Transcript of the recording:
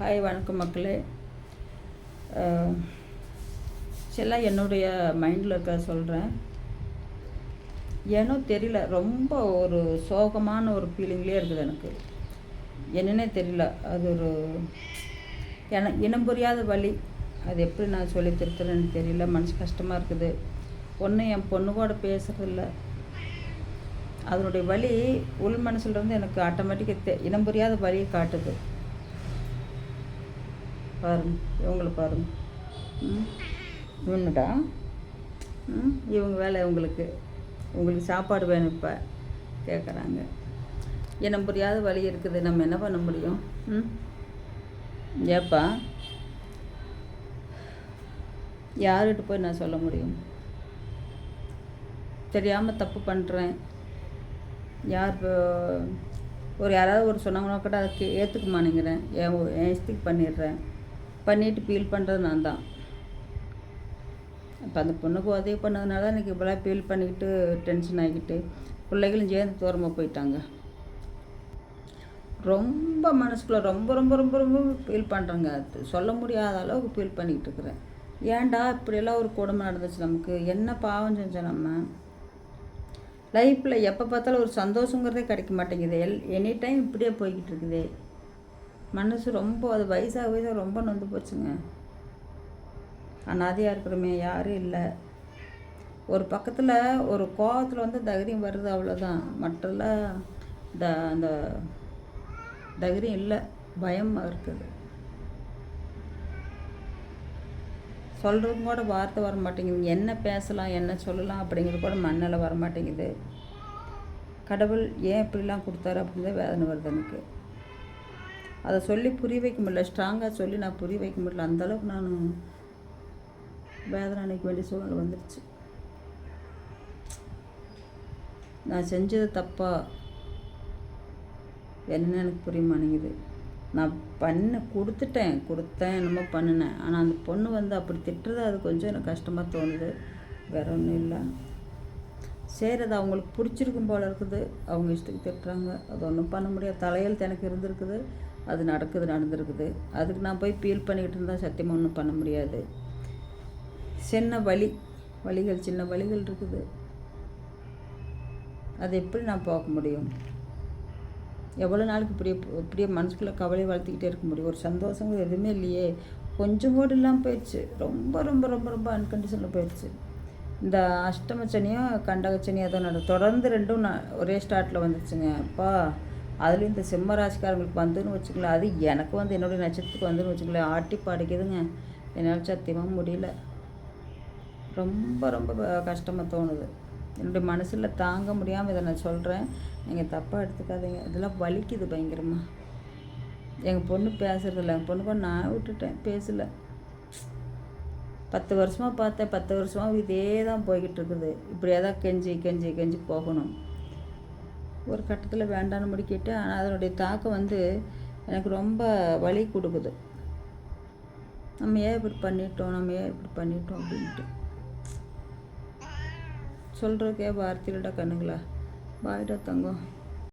Hi வணக்கம் மக்களே. அஹ், என்னுடைய மைண்டில் இருக்க சொல்கிறேன் ஏனோ தெரியல ரொம்ப ஒரு சோகமான ஒரு ஃபீலிங்லேயே இருக்குது எனக்கு. என்னன்னே தெரியல அது ஒரு என இனம் புரியாத வலி. அது எப்படி நான் சொல்லி திருத்துறேன்னு தெரியல மனசு கஷ்டமாக இருக்குது. ஒன்று என் பொண்ணு கூட பேசுகிறதில்ல அதனுடைய வலி உள் மனசுலேருந்து எனக்கு ஆட்டோமேட்டிக்காக தெ இனம் புரியாத வழியை காட்டுது. பாருங்க இவங்களை பாருங்க. ம்? இவனுடா? ம்? இவங்க வேலை உங்களுக்கு. உங்களுக்கு சாப்பாடு வேணும் இப்போ கேட்குறாங்க என்ன புரியாத வழி இருக்குது நம்ம என்ன பண்ண முடியும்? ம்? ஏப்பா? யார்கிட்ட போய் நான் சொல்ல முடியும்? தெரியாமல் தப்பு பண்ணுறேன் யார் ஒரு யாராவது ஒரு சொன்னாங்கன்னா கூட அதை ஏற்றுக்க மாட்டேங்கிறேன். என் என் இஷ்டத்துக்கு பண்ணிடுறேன். பண்ணிவிட்டு ஃபீல் பண்ணுறது நான் தான் இப்போ அந்த பொண்ணுக்கு உதவி பண்ணதுனால தான் எனக்கு இப்போலாம் ஃபீல் பண்ணிக்கிட்டு டென்ஷன் ஆகிக்கிட்டு பிள்ளைகளும் சேர்ந்து தூரமாக போயிட்டாங்க. ரொம்ப மனசுக்குள்ளே ரொம்ப ரொம்ப ரொம்ப ரொம்ப ஃபீல் பண்ணுறேங்க அது சொல்ல முடியாத அளவுக்கு ஃபீல் பண்ணிக்கிட்டு இருக்கிறேன். ஏன்டா இப்படியெல்லாம் ஒரு கொடுமை நடந்துச்சு நமக்கு? என்ன பாவம் செஞ்சோம் நம்ம? லைஃப்பில் எப்போ பார்த்தாலும் ஒரு சந்தோஷங்கிறதே கிடைக்க மாட்டேங்குது. எல் எனி டைம் இப்படியே போய்கிட்டு இருக்குதே. மனசு ரொம்ப அது வயசாக வயசாக ரொம்ப நொந்து போச்சுங்க. அனாதையாக இருக்கிறோமே யாரும் இல்லை. ஒரு பக்கத்தில் ஒரு கோவத்தில் வந்து தைரியம் வருது அவ்வளோதான் மற்றெல்லாம் த அந்த தைரியம் இல்லை. பயமாக இருக்குது. சொல்கிறதுக்கும் கூட வார்த்தை வர மாட்டேங்குது. என்ன பேசலாம் என்ன சொல்லலாம் அப்படிங்கிறது கூட மண்ணில் வர மாட்டேங்குது. கடவுள் ஏன் இப்படிலாம் கொடுத்தாரு அப்படின்னு வேதனை வருது எனக்கு. அதை சொல்லி புரிய வைக்க முடியல. ஸ்ட்ராங்காக சொல்லி நான் புரிய வைக்க முடியல. அந்தளவுக்கு நான் வேதனை அணைக்க வேண்டிய சூழ்நிலை வந்துடுச்சு நான் செஞ்சது தப்பா? என்னன்னு எனக்கு புரிய மாட்டேங்குது. நான் பண்ண கொடுத்துட்டேன். கொடுத்தேன் என்னமோ பண்ணினேன். ஆனால் அந்த பொண்ணு வந்து அப்படி திட்டுறது அது கொஞ்சம் எனக்கு கஷ்டமாக தோணுது. வேற ஒன்றும் இல்லை. சரி அது அவங்களுக்கு பிடிச்சிருக்கும் போல இருக்குது. அவங்க இஷ்டத்துக்கு திட்டுறாங்க. அது ஒன்றும் பண்ண முடியாது. தலையெழுத்து எனக்கு இருந்திருக்குது. அது நடக்குது நடந்திருக்குது. அதுக்கு நான் போய் ஃபீல் பண்ணிக்கிட்டு இருந்தால் சத்தியமாக ஒன்றும் பண்ண முடியாது. சின்ன வலி வலிகள் சின்ன வழிகள் இருக்குது. அது எப்படி நான் போக முடியும்? எவ்வளோ நாளுக்கு இப்படியே இப்படியே மனசுக்குள்ளே கவலை வளர்த்திக்கிட்டே இருக்க முடியும்? ஒரு சந்தோஷங்கள் எதுவுமே இல்லையே. கொஞ்சம் கூட இல்லாமல் போயிடுச்சு. ரொம்ப ரொம்ப ரொம்ப ரொம்ப அன்கண்டிஷனில் போயிடுச்சு. இந்த அஷ்டமச்சனியும் கண்டகச்சனியும் கண்டக ஏதோ நட தொடர்ந்து ரெண்டும் நான் ஒரே ஸ்டார்ட்டில் வந்துச்சுங்க அப்பா. அதுலேயும் இந்த சிம்ம ராசிக்காரங்களுக்கு வந்துன்னு வச்சுக்கலாம் அது எனக்கு வந்து என்னுடைய நட்சத்திரத்துக்கு வந்துன்னு வச்சுக்கலாம் ஆட்டி பாடிக்குதுங்க. என்னால் சத்தியமாக முடியல. ரொம்ப ரொம்ப கஷ்டமாக தோணுது. என்னுடைய மனசில் தாங்க முடியாமல் இதை நான் சொல்கிறேன் நீங்கள் தப்பாக எடுத்துக்காதீங்க. இதெல்லாம் வலிக்குது பயங்கரமாக எங்கள் பொண்ணு பேசுறதில்ல எங்கள் பொண்ணு கூட நான் விட்டுட்டேன். பேசல. பத்து வருஷமாக பார்த்தேன். பத்து வருஷமாக இதே தான் போய்கிட்டு இருக்குது. இப்படியே தான் கெஞ்சி கெஞ்சி கெஞ்சி போகணும். ஒரு கட்டத்தில் வேண்டான்னு முடிக்கிட்டு ஆனால் அதனுடைய தாக்கம் வந்து எனக்கு ரொம்ப வலி கொடுக்குது. நம்ம ஏன் இப்படி பண்ணிட்டோம்? நம்ம ஏன் இப்படி பண்ணிட்டோம்? அப்படின்ட்டு. சொல்கிறக்கே வார்த்தையிலடா கண்ணுங்களா? பாய்டா தங்கம்.